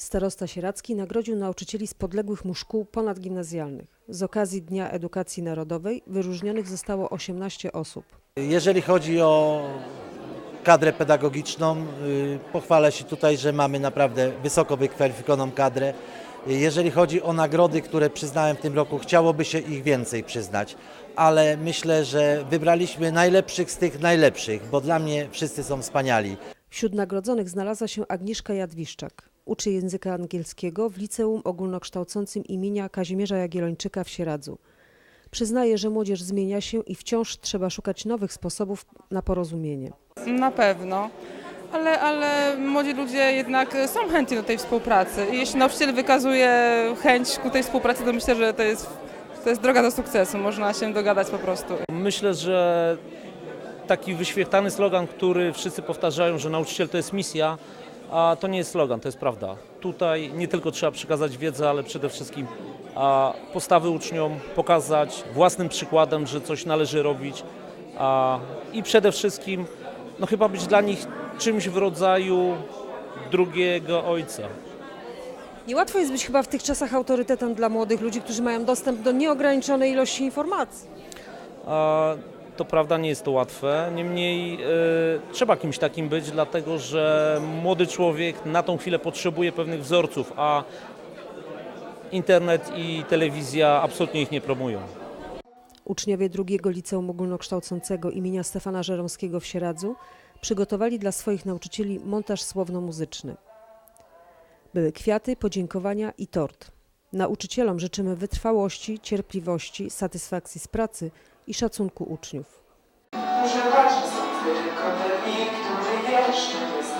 Starosta Sieradzki nagrodził nauczycieli z podległych mu szkół ponadgimnazjalnych. Z okazji Dnia Edukacji Narodowej wyróżnionych zostało 18 osób. Jeżeli chodzi o kadrę pedagogiczną, y, pochwalę się tutaj, że mamy naprawdę wysoko wykwalifikowaną kadrę. Jeżeli chodzi o nagrody, które przyznałem w tym roku, chciałoby się ich więcej przyznać, ale myślę, że wybraliśmy najlepszych z tych najlepszych, bo dla mnie wszyscy są wspaniali. Wśród nagrodzonych znalazła się Agnieszka Jadwiszczak. Uczy języka angielskiego w liceum ogólnokształcącym imienia Kazimierza Jagiellończyka w Sieradzu. Przyznaje, że młodzież zmienia się i wciąż trzeba szukać nowych sposobów na porozumienie. Na pewno. Ale, ale młodzi ludzie jednak są chętni do tej współpracy. I jeśli nauczyciel wykazuje chęć ku tej współpracy, to myślę, że to jest, to jest droga do sukcesu. Można się dogadać po prostu. Myślę, że taki wyświechtany slogan, który wszyscy powtarzają, że nauczyciel to jest misja, a to nie jest slogan, to jest prawda. Tutaj nie tylko trzeba przekazać wiedzę, ale przede wszystkim a, postawy uczniom, pokazać własnym przykładem, że coś należy robić a, i przede wszystkim no chyba być dla nich czymś w rodzaju drugiego ojca. Niełatwo jest być chyba w tych czasach autorytetem dla młodych ludzi, którzy mają dostęp do nieograniczonej ilości informacji. A, To prawda, nie jest to łatwe. Niemniej e, trzeba kimś takim być, dlatego że młody człowiek na tą chwilę potrzebuje pewnych wzorców, a internet i telewizja absolutnie ich nie promują. Uczniowie drugiego liceum ogólnokształcącego imienia Stefana Żeromskiego w Sieradzu przygotowali dla swoich nauczycieli montaż słowno-muzyczny. Były kwiaty, podziękowania i tort. Nauczycielom życzymy wytrwałości, cierpliwości, satysfakcji z pracy i szacunku uczniów. Może są tylko te dni, jeszcze nie.